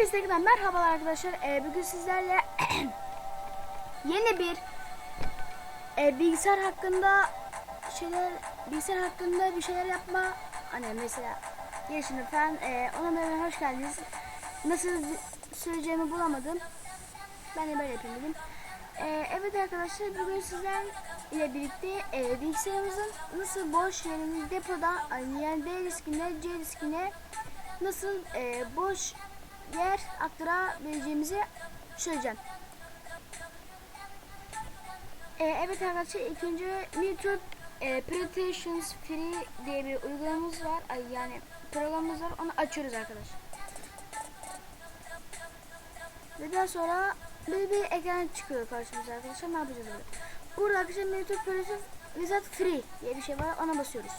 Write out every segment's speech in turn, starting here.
Hepinize tekrardan merhabalar arkadaşlar. Ee, bugün sizlerle yeni bir e, bilgisayar hakkında şeyler bilgisayar hakkında bir şeyler yapma hani mesela girişini falan e, ona da hoş geldiniz. Nasıl söyleyeceğimi bulamadım. Ben de böyle yapayım dedim. Ee, evet arkadaşlar bugün sizler ile birlikte e, bilgisayarımızın nasıl boş yerini depoda yani D diskine C diskine nasıl e, boş yer aktarabileceğimizi söyleyeceğim. E, evet arkadaşlar ilk önce YouTube e, Protections Free diye bir uygulamamız var. Ay, yani programımız var. Onu açıyoruz arkadaşlar. Ve daha sonra böyle bir ekran çıkıyor karşımıza arkadaşlar. Ne yapacağız burada? Burada arkadaşlar YouTube Protections Wizard Free diye bir şey var. Ona basıyoruz.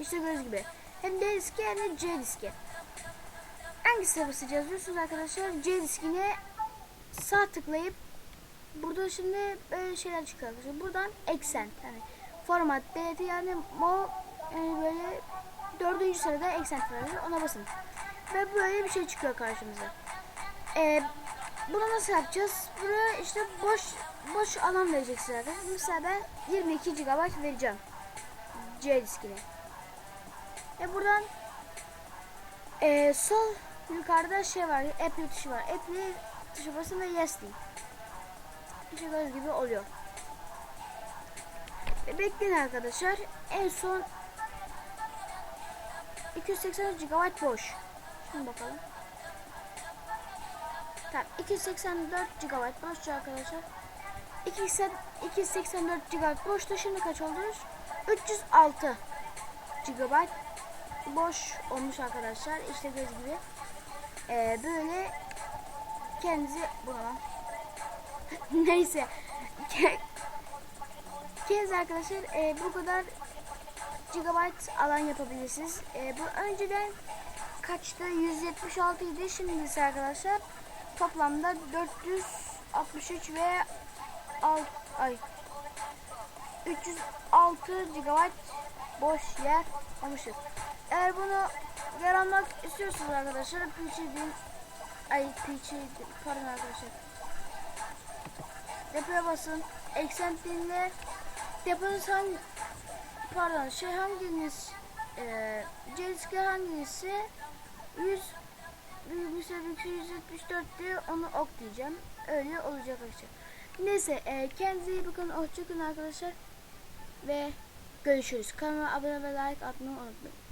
İşte gördüğünüz gibi. Hem D diski hem de C diski. Hangisine basacağız diyorsunuz arkadaşlar. C diskine sağ tıklayıp burada şimdi böyle şeyler çıkıyor arkadaşlar. Buradan eksen yani format BT yani mo yani böyle dördüncü sırada eksen tıklayacağız. Ona basın. Ve böyle bir şey çıkıyor karşımıza. Ee, bunu nasıl yapacağız? Buraya işte boş boş alan vereceksiniz arkadaşlar. Mesela ben 22 GB vereceğim. C diskine. Ve buradan e, sol yukarıda şey var, apply tuşu var. Apply tuşu basın ve yes deyin. İşte göz gibi oluyor. Ve bekleyin arkadaşlar. En son 280 GB boş. Şimdi bakalım. Tamam 284 GB boş arkadaşlar. 284 GB boşta şimdi kaç oldu? 306 GB boş olmuş arkadaşlar. İşte göz gibi. Ee, böyle kendinizi buna neyse kendinize arkadaşlar e, bu kadar gigabyte alan yapabilirsiniz. E, bu önceden kaçtı? 176 idi. Şimdi ise arkadaşlar toplamda 463 ve al, ay 306 GB boş yer almışız. Eğer bunu yer almak istiyorsanız arkadaşlar. PC'nin ay PC pardon arkadaşlar. Depoya basın. Eksen dinle. Deponuz hangi pardon şey hanginiz e, C hangisi? 100 büyümüşse 174 diye onu ok diyeceğim. Öyle olacak arkadaşlar. Neyse e, kendinize iyi bakın. Hoşçakalın arkadaşlar. Ve görüşürüz. Kanalıma abone ve like atmayı unutmayın